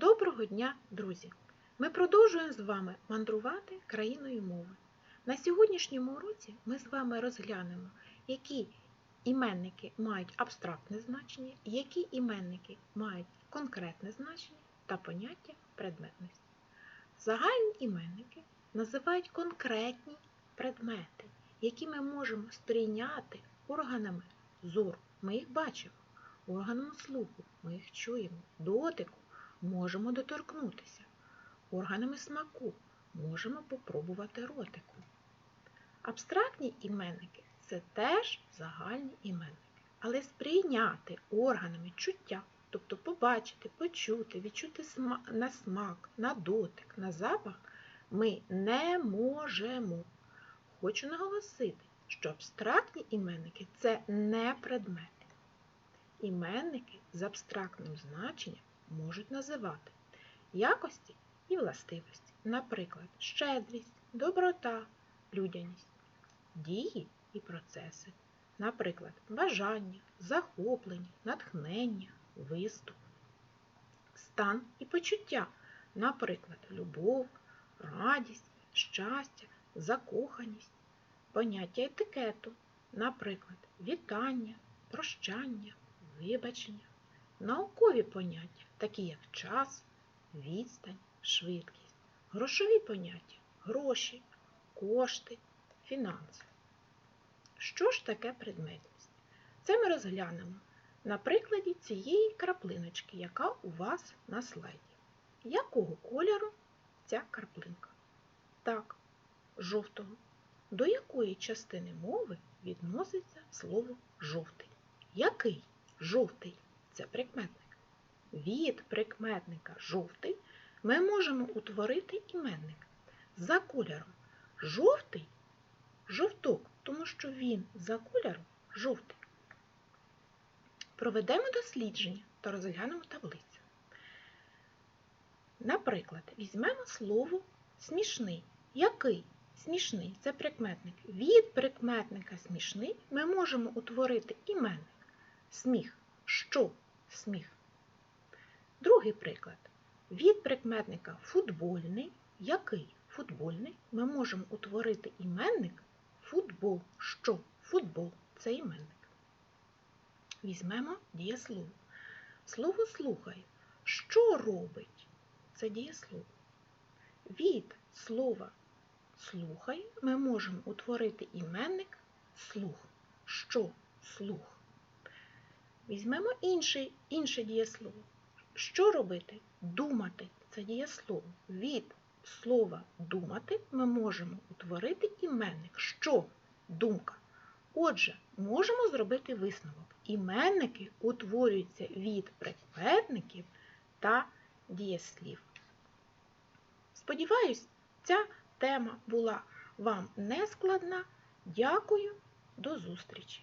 Доброго дня, друзі! Ми продовжуємо з вами мандрувати країною мови. На сьогоднішньому уроці ми з вами розглянемо, які іменники мають абстрактне значення, які іменники мають конкретне значення та поняття предметності. Загальні іменники називають конкретні предмети, які ми можемо сприйняти органами зору. Ми їх бачимо, органами слуху, ми їх чуємо, дотику можемо доторкнутися, органами смаку можемо попробувати ротику. Абстрактні іменники це теж загальні іменники, але сприйняти органами чуття, тобто побачити, почути, відчути на смак, на дотик, на запах ми не можемо. Хочу наголосити, що абстрактні іменники це не предмети. Іменники з абстрактним значенням можуть називати якості і властивості, наприклад, щедрість, доброта, людяність, дії і процеси, наприклад, бажання, захоплення, натхнення, виступ, стан і почуття, наприклад, любов, радість, щастя, закоханість, поняття етикету, наприклад, вітання, прощання, вибачення, наукові поняття, такі як час, відстань, швидкість, грошові поняття, гроші, кошти, фінанси. Що ж таке предметність? Це ми розглянемо на прикладі цієї краплиночки, яка у вас на слайді. Якого кольору ця краплинка? Так, жовтого. До якої частини мови відноситься слово жовтий? Який жовтий? Це прикметник. Від прикметника жовтий ми можемо утворити іменник за кольором. Жовтий жовток, тому що він за кольором жовтий. Проведемо дослідження та розглянемо таблицю. Наприклад, візьмемо слово смішний. Який? Смішний це прикметник. Від прикметника смішний ми можемо утворити іменник. Сміх. Що сміх? Другий приклад. Від прикметника футбольний, який футбольний, ми можемо утворити іменник футбол. Що? Футбол це іменник. Візьмемо дієслово. Слово слухай. Що робить? Це дієслово. Від слова слухай ми можемо утворити іменник слух. Що? Слух. Візьмемо інше, інше дієслово. Що робити? Думати це дієслово. Від слова думати ми можемо утворити іменник. Що? Думка. Отже, можемо зробити висновок. Іменники утворюються від прикметників та дієслів. Сподіваюсь, ця тема була вам не складна. Дякую, до зустрічі!